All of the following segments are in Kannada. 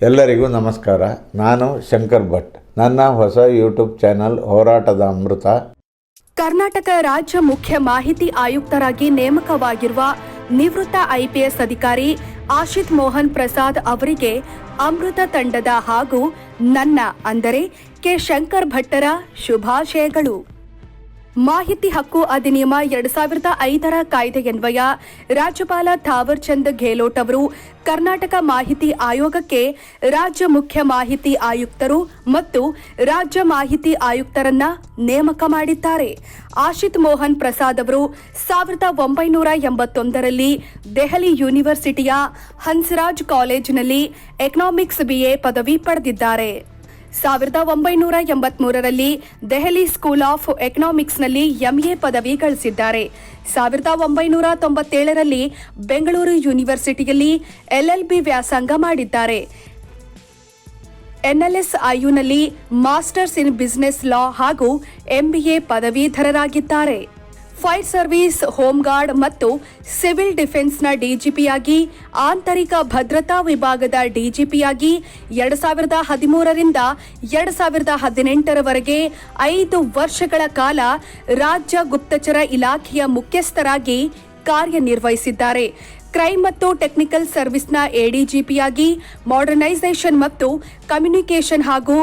ಎಲ್ಲರಿಗೂ ನಮಸ್ಕಾರ. ನಾನು ಶಂಕರ್ ಭಟ್. ನನ್ನ ಹೊಸ ಯೂಟ್ಯೂಬ್ ಚಾನಲ್ ಹೋರಾಟದ ಅಮೃತ. ಕರ್ನಾಟಕ ರಾಜ್ಯ ಮುಖ್ಯ ಮಾಹಿತಿ ಆಯುಕ್ತರಾಗಿ ನೇಮಕವಾಗಿರುವ ನಿವೃತ್ತ ಐಪಿಎಸ್ ಅಧಿಕಾರಿ ಆಶಿತ್ ಮೋಹನ್ ಪ್ರಸಾದ್ ಅವರಿಗೆ ಅಮೃತ ತಂಡದ ಹಾಗೂ ನನ್ನ ಅಂದರೆ ಕೆ ಶಂಕರ್ ಭಟ್ಟರ ಶುಭಾಶಯಗಳು. ಮಾಹಿತಿ ಹಕ್ಕು ಅಧಿನಿಯಮ ಎರಡ್ ಸಾವಿರದ ಐದರ ಕಾಯ್ದೆಯನ್ವಯ ರಾಜ್ಯಪಾಲ ಥಾವರ್ ಚಂದ್ ಗೆಹ್ಲೋಟ್ ಅವರು ಕರ್ನಾಟಕ ಮಾಹಿತಿ ಆಯೋಗಕ್ಕೆ ರಾಜ್ಯ ಮುಖ್ಯ ಮಾಹಿತಿ ಆಯುಕ್ತರು ಮತ್ತು ರಾಜ್ಯ ಮಾಹಿತಿ ಆಯುಕ್ತರನ್ನ ನೇಮಕ ಮಾಡಿದ್ದಾರೆ. ಆಶಿತ್ ಮೋಹನ್ ಪ್ರಸಾದ್ ಅವರು ಸಾವಿರದ ಒಂಬೈನೂರ ಎಂಬತ್ತೊಂದರಲ್ಲಿ ದೆಹಲಿ ಯೂನಿವರ್ಸಿಟಿಯ ಹನ್ಸ್ರಾಜ್ ಕಾಲೇಜಿನಲ್ಲಿ ಎಕನಾಮಿಕ್ಸ್ ಬಿಎ ಪದವಿ ಪಡೆದಿದ್ದಾರೆ. ಸಾವಿರದ ಒಂಬೈನೂರ ಎಂಬತ್ಮೂರರಲ್ಲಿ ದೆಹಲಿ ಸ್ಕೂಲ್ ಆಫ್ ಎಕನಾಮಿಕ್ಸ್ನಲ್ಲಿ ಎಂಎ ಪದವಿ ಗಳಿಸಿದ್ದಾರೆ. ಸಾವಿರದ ಒಂಬೈನೂರ ತೊಂಬತ್ತೇಳರಲ್ಲಿ ಬೆಂಗಳೂರು ಯೂನಿವರ್ಸಿಟಿಯಲ್ಲಿ ಎಲ್ಎಲ್ಬಿ ವ್ಯಾಸಂಗ ಮಾಡಿದ್ದಾರೆ. ಎನ್ಎಲ್ಎಸ್ ಐಯುನಲ್ಲಿ ಮಾಸ್ಟರ್ಸ್ ಇನ್ ಬಿಸಿನೆಸ್ ಲಾ ಹಾಗೂ ಎಂಬಿಎ ಪದವೀಧರರಾಗಿದ್ದಾರೆ. ಫೈರ್ ಸರ್ವಿಸ್, ಹೋಮ್ ಗಾರ್ಡ್ ಮತ್ತು ಸಿವಿಲ್ ಡಿಫೆನ್ಸ್ನ ಡಿಜಿಪಿಯಾಗಿ ಆಂತರಿಕ ಭದ್ರತಾ ವಿಭಾಗದ ಡಿಜಿಪಿಯಾಗಿ ಎರಡು ಸಾವಿರದ ಹದಿಮೂರರಿಂದ ಎರಡು ಸಾವಿರದ ಹದಿನೆಂಟರವರೆಗೆ ಐದು ವರ್ಷಗಳ ಕಾಲ ರಾಜ್ಯ ಗುಪ್ತಚರ ಇಲಾಖೆಯ ಮುಖ್ಯಸ್ಥರಾಗಿ ಕಾರ್ಯನಿರ್ವಹಿಸಿದ್ದಾರೆ. ಕ್ರೈಮ್ ಮತ್ತು ಟೆಕ್ನಿಕಲ್ ಸರ್ವಿಸ್ನ ಎಡಿಜಿಪಿಯಾಗಿ ಮಾಡರ್ನೈಸೇಷನ್ ಮತ್ತು ಕಮ್ಯುನಿಕೇಷನ್ ಹಾಗೂ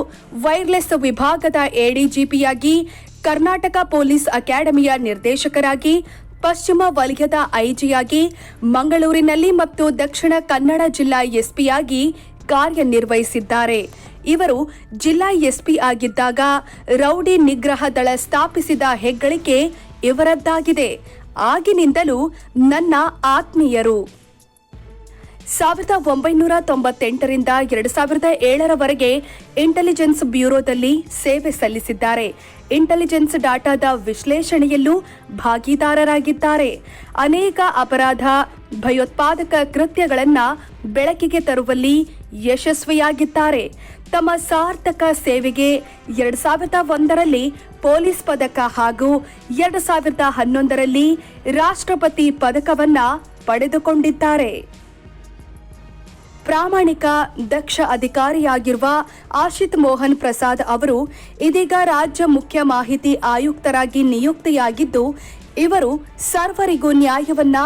ವೈರ್ಲೆಸ್ ವಿಭಾಗದ ಎಡಿಜಿಪಿಯಾಗಿ ಕರ್ನಾಟಕ ಪೊಲೀಸ್ ಅಕಾಡೆಮಿಯ ನಿರ್ದೇಶಕರಾಗಿ, ಪಶ್ಚಿಮ ವಲಯದ ಐಜಿಯಾಗಿ, ಮಂಗಳೂರಿನಲ್ಲಿ ಮತ್ತು ದಕ್ಷಿಣ ಕನ್ನಡ ಜಿಲ್ಲಾ ಎಸ್ಪಿಯಾಗಿ ಕಾರ್ಯನಿರ್ವಹಿಸಿದ್ದಾರೆ. ಇವರು ಜಿಲ್ಲಾ ಎಸ್ಪಿ ಆಗಿದ್ದಾಗ ರೌಡಿ ನಿಗ್ರಹ ದಳ ಸ್ಥಾಪಿಸಿದ ಹೆಗ್ಗಳಿಕೆ ಇವರದ್ದಾಗಿದೆ. ಆಗಿನಿಂದಲೂ ನನ್ನ ಆತ್ಮೀಯರು. ಸಾವಿರದ ಒಂಬೈನೂರ ತೊಂಬತ್ತೆಂಟರಿಂದ ಎರಡು ಸಾವಿರದ ಏಳರವರೆಗೆ ಇಂಟೆಲಿಜೆನ್ಸ್ ಬ್ಯೂರೋದಲ್ಲಿ ಸೇವೆ ಸಲ್ಲಿಸಿದ್ದಾರೆ. ಇಂಟೆಲಿಜೆನ್ಸ್ ಡಾಟಾದ ವಿಶ್ಲೇಷಣೆಯಲ್ಲೂ ಭಾಗಿದಾರರಾಗಿದ್ದಾರೆ. ಅನೇಕ ಅಪರಾಧ, ಭಯೋತ್ಪಾದಕ ಕೃತ್ಯಗಳನ್ನು ಬೆಳಕಿಗೆ ತರುವಲ್ಲಿ ಯಶಸ್ವಿಯಾಗಿದ್ದಾರೆ. ತಮ್ಮ ಸಾರ್ಥಕ ಸೇವೆಗೆ ಎರಡು ಸಾವಿರದ ಒಂದರಲ್ಲಿ ಪೊಲೀಸ್ ಪದಕ ಹಾಗೂ ಎರಡು ಸಾವಿರದ ಹನ್ನೊಂದರಲ್ಲಿ ರಾಷ್ಟ್ರಪತಿ ಪದಕವನ್ನ ಪಡೆದುಕೊಂಡಿದ್ದಾರೆ. ಪ್ರಾಮಾಣಿಕ, ದಕ್ಷ ಅಧಿಕಾರಿಯಾಗಿರುವ ಆಶಿತ್ ಮೋಹನ್ ಪ್ರಸಾದ್ ಅವರು ಇದೀಗ ರಾಜ್ಯ ಮುಖ್ಯ ಮಾಹಿತಿ ಆಯುಕ್ತರಾಗಿ ನಿಯುಕ್ತಿಯಾಗಿದ್ದು, ಇವರು ಸರ್ವರಿಗೂ ನ್ಯಾಯವನ್ನ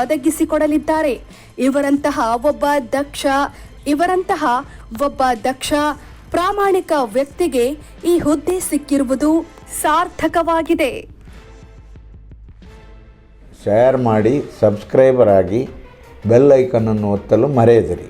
ಒದಗಿಸಿಕೊಡಲಿದ್ದಾರೆ. ಇವರಂತಹ ಒಬ್ಬ ದಕ್ಷ, ಇವರಂತಹ ಒಬ್ಬ ದಕ್ಷ, ಪ್ರಾಮಾಣಿಕ ವ್ಯಕ್ತಿಗೆ ಈ ಹುದ್ದೆ ಸಿಕ್ಕಿರುವುದು ಸಾರ್ಥಕವಾಗಿದೆ. ಶೇರ್ ಮಾಡಿ ಸಬ್ಸ್ಕ್ರೈಬರ್ ಆಗಿ ಬೆಲ್ ಐಕನನ್ನು ಒತ್ತಲು ಮರೆಯದಿರಿ.